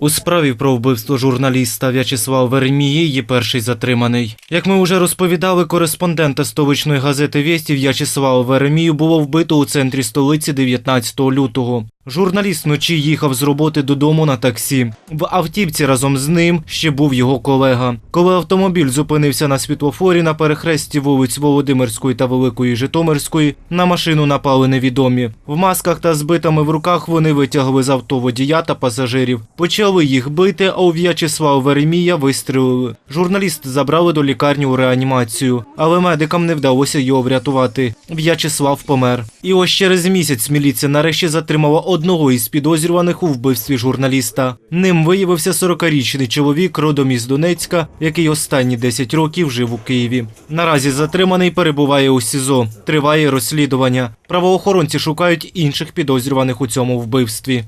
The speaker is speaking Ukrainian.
У справі про вбивство журналіста В'ячеслава Веремії є перший затриманий. Як ми вже розповідали, кореспондента столичної газети «Вєсті» В'ячеслава Веремію було вбито у центрі столиці 19 лютого. Журналіст вночі їхав з роботи додому на таксі. В автівці разом з ним ще був його колега. Коли автомобіль зупинився на світлофорі на перехресті вулиць Володимирської та Великої Житомирської, на машину напали невідомі. В масках та з битами в руках вони витягли з авто водія та пасажирів. Почали їх бити, а у В'ячеслава Веремія вистрелили. Журналіст забрали до лікарні у реанімацію, але медикам не вдалося його врятувати. В'ячеслав помер. І ось через місяць міліція нарешті затримала одного із підозрюваних у вбивстві журналіста. Ним виявився 40-річний чоловік родом із Донецька, який останні 10 років жив у Києві. Наразі затриманий перебуває у СІЗО. Триває розслідування. Правоохоронці шукають інших підозрюваних у цьому вбивстві.